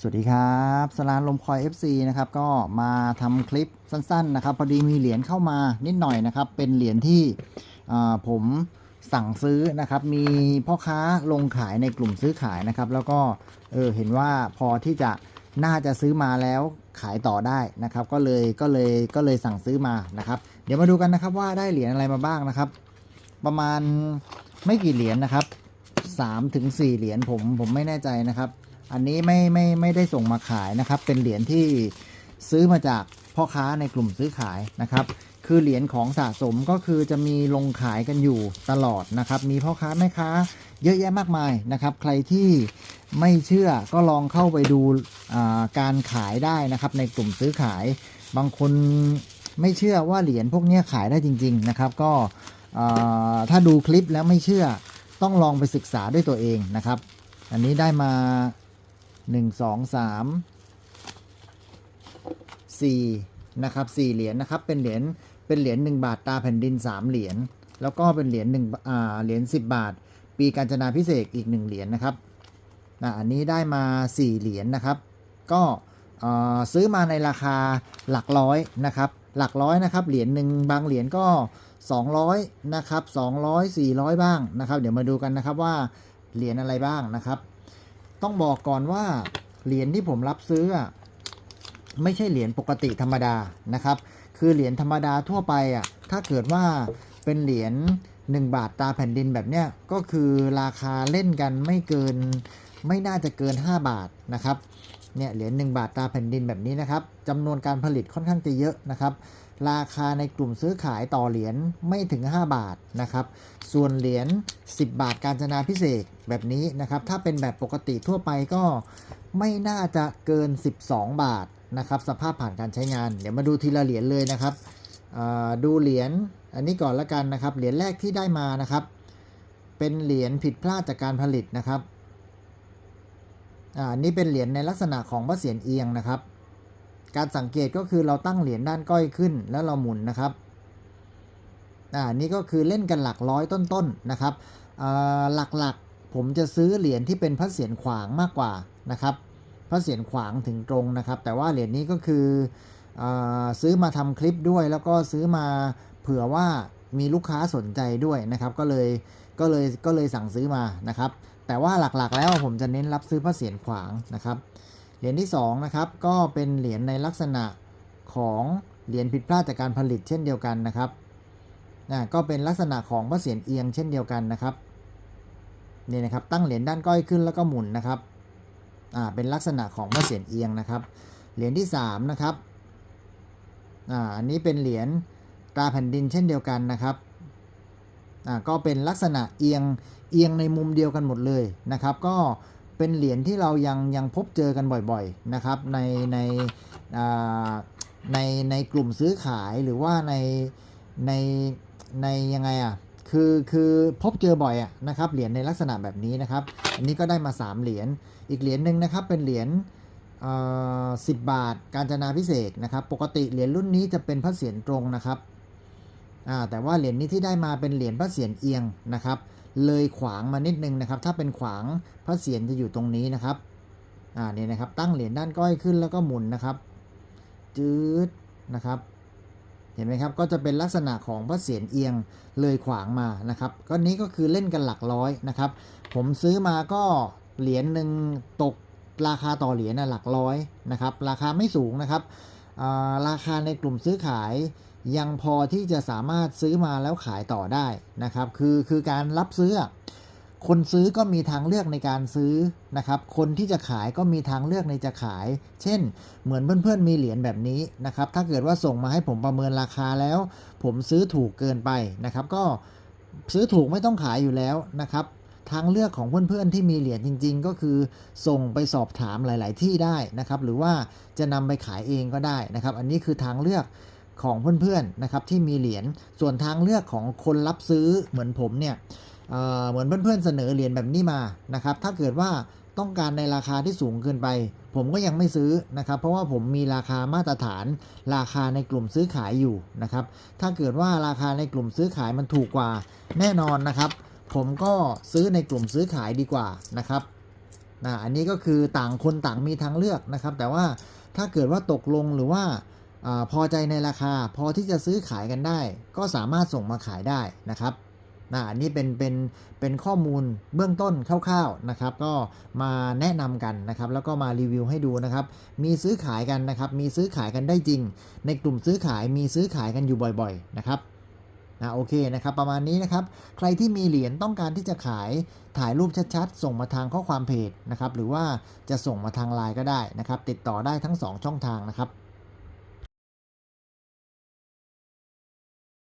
สวัสดีครับสลานลมคอย FC นะครับก็มาทำคลิปสั้นๆนะครับพอดีมีเหรียญเข้ามานิดหน่อยนะครับ เป็นเหรียญที่ผมสั่งซื้อนะครับ มีพ่อค้าลงขายในกลุ่มซื้อขายนะครับ แล้วก็เออเห็นว่าพอที่จะน่าจะซื้อมาแล้วขายต่อได้นะครับ ก็เลยก็เลยก็เลยสั่งซื้อมานะครับ เดี๋ยวมาดูกันนะครับว่าได้เหรียญอะไรมาบ้างนะครับ ประมาณไม่กี่เหรียญนะครับ3ถึง4เหรียญผมผมไม่แน่ใจนะครับ อันนี้ไม่ไม่ไม่ได้ส่งมาขายนะครับ เป็นเหรียญที่ซื้อมาจากพ่อค้าในกลุ่มซื้อขายนะครับ คือเหรียญของสะสมก็คือจะมีลงขายกันอยู่ตลอดนะครับ มีพ่อค้าแม่ค้าเยอะแยะมากมายนะครับ ใครที่ไม่เชื่อก็ลองเข้าไปดูการขายได้นะครับ ในกลุ่มซื้อขาย บางคนไม่เชื่อว่าเหรียญพวกนี้ขายได้จริง ๆนะครับ ก็ถ้าดูคลิปแล้วไม่เชื่อต้องลองไปศึกษาด้วยตัวเองนะครับ อันนี้ได้มา หนึ่งสองสามสี่นะครับสี่เหรียญนะครับ เป็นเหรียญเป็นเหรียญหนึ่งบาทตาแผ่นดินสามเหรียญแล้วก็เป็นเหรียญหนึ่งอ่าเหรียญสิบบาท ปีการจนาพิเศษอีกหนึ่งเหรียญนะครับอ่าอันนี้ได้มาสี่เหรียญนะครับ ก็ซื้อมาในราคาหลักร้อยนะครับ หลักร้อยนะครับเหรียญหนึ่งบางเหรียญก็ 200นะครับ200 400 บ้างนะครับ เดี๋ยวมาดูกันนะครับว่าเหรียญอะไรบ้างนะครับ ต้องบอกก่อนว่าเหรียญที่ผมรับซื้อไม่ใช่เหรียญปกติธรรมดานะครับ คือเหรียญธรรมดาทั่วไปอะถ้าเกิดว่าเป็นเหรียญ1บาทตาแผ่นดินแบบเนี้ยก็คือราคาเล่นกันไม่เกิน ไม่น่าจะเกิน 5 บาทนะครับเนี่ยเหรียญ1บาทตาแผ่นดินแบบนี้นะครับจำนวนการผลิตค่อนข้างจะเยอะนะครับ ราคาในกลุ่มซื้อขายต่อเหรียญไม่ถึง 5 บาทนะครับ ส่วนเหรียญ10 บาทการจนาพิเศษแบบนี้นะครับ ถ้าเป็นแบบปกติทั่วไปก็ไม่น่าจะเกิน 12 บาทนะครับ สภาพผ่านการใช้งาน เดี๋ยวมาดูทีละเหรียญเลยนะครับดูเหรียญอันนี้ก่อนละกันนะครับ เหรียญแรกที่ได้มานะครับ เป็นเหรียญผิดพลาดจากการผลิตนะครับ อ่าอันนี้เป็นเหรียญในลักษณะของพระเศียรเอียงนะครับ การสังเกตก็คือเราตั้งเหรียญด้านก้อยขึ้น แล้วเราหมุนนะครับอ่านี่ก็คือเล่นกันหลักร้อยต้นๆนะครับอ่าหลักๆผมจะซื้อเหรียญที่เป็นพระเศียรขวางมากกว่านะครับ พระเศียรขวางถึงตรงนะครับ แต่ว่าเหรียญนี้ก็คืออซื้อมาทำคลิปด้วยแล้วก็ซื้อมาเผื่อว่า มีลูกค้าสนใจด้วยนะครับ ก็เลยก็เลยก็เลยสั่งซื้อมานะครับ แต่ว่าหลักๆ แล้วผมจะเน้นรับซื้อพระเศียรขวางนะครับ เหรียญที่2นะครับก็เป็นเหรียญในลักษณะของเหรียญผิดพลาดจากการผลิตเช่นเดียวกันนะครับนะก็เป็นลักษณะของพระเศียรเอียงเช่นเดียวกันนะครับนี่นะครับตั้งเหรียญด้านก้อยขึ้นแล้วก็หมุนนะครับอ่าเป็นลักษณะของพระเศียรเอียงนะครับ เหรียญที่3นะครับอ่าอันนี้เป็นเหรียญ ตราแผ่นดินเช่นเดียวกันนะครับก็เป็นลักษณะเอียงเอียงในมุมเดียวกันหมดเลยนะครับ ก็เป็นเหรียญที่เรายังยังพบเจอกันบ่อยๆนะครับในในในในกลุ่มซื้อขายหรือว่าในในในยังไงอะคือคือพบเจอบ่อยอะนะครับเหรียญในลักษณะแบบนี้นะครับ อันนี้ก็ได้มา 3 เหรียญอีกเหรียญหนึ่งนะครับเป็นเหรียญสิบบาท การจนาพิเศษนะครับ ปกติเหรียญรุ่นนี้จะเป็นพระเศียรตรงนะครับ แต่ว่าเหรียญนี้ที่ได้มาเป็นเหรียญพระเศียรเอียงนะครับ เลยขวางมานิดนึงนะครับ ถ้าเป็นขวางพระเศียรจะอยู่ตรงนี้นะครับอ่าเนี่ยนะครับ ตั้งเหรียญด้านก้อยขึ้นแล้วก็หมุนนะครับจืดนะครับเห็นไหมครับ ก็จะเป็นลักษณะของพระเศียรเอียงเลยขวางมานะครับ ก็นี้ก็คือเล่นกันหลักร้อยนะครับ ผมซื้อมาก็เหรียญหนึ่งตกราคาต่อเหรียญนะหลักร้อยนะครับ ราคาไม่สูงนะครับ ราคาในกลุ่มซื้อขายยังพอที่จะสามารถซื้อมาแล้วขายต่อได้นะครับ คือคือการรับซื้อ คนซื้อก็มีทางเลือกในการซื้อนะครับ คนที่จะขายก็มีทางเลือกในจะขาย เช่น เหมือนเพื่อนๆมีเหรียญแบบนี้นะครับ ถ้าเกิดว่าส่งมาให้ผมประเมินราคาแล้ว ผมซื้อถูกเกินไปนะครับ ก็ซื้อถูกไม่ต้องขายอยู่แล้วนะครับ ทางเลือกของเพื่อนๆที่มีเหรียญจริง ๆ ก็คือส่งไปสอบถามหลาย ๆ ที่ได้นะครับ หรือว่าจะนำไปขายเองก็ได้นะครับ อันนี้คือทางเลือกของเพื่อนๆนะครับที่มีเหรียญส่วนทางเลือกของคนรับซื้อเหมือนผมเนี่ยเเหมือนเพื่อนๆเสนอเหรียญแบบนี้มานะครับ ถ้าเกิดว่าต้องการในราคาที่สูงเกินไป ผมก็ยังไม่ซื้อนะครับ เพราะว่าผมมีราคามาตรฐาน ราคาในกลุ่มซื้อขายอยู่นะครับ ถ้าเกิดว่าราคาในกลุ่มซื้อขายมันถูกกว่าแน่นอนนะครับ ผมก็ซื้อในกลุ่มซื้อขายดีกว่านะครับนะอันนี้ก็คือต่างคนต่างมีทางเลือกนะครับ แต่ว่าถ้าเกิดว่าตกลงหรือว่าอพอใจในราคาพอที่จะซื้อขายกันได้ ก็สามารถส่งมาขายได้นะครับนะอันนี้เป็นเป็นเป็นข้อมูลเบื้องต้นคร่าวๆนะครับ ก็มาแนะนำกันนะครับ แล้วก็มารีวิวให้ดูนะครับ มีซื้อขายกันนะครับ มีซื้อขายกันได้จริง ในกลุ่มซื้อขายมีซื้อขายกันอยู่บ่อย ๆ นะครับ นะโอเคนะครับประมาณนี้นะครับ ใครที่มีเหรียญต้องการที่จะขายถ่ายรูปชัดๆ ส่งมาทางข้อความเพจนะครับหรือว่าจะส่งมาทางไลน์ก็ได้นะครับ ติดต่อได้ทั้ง 2 ช่องทางนะครับ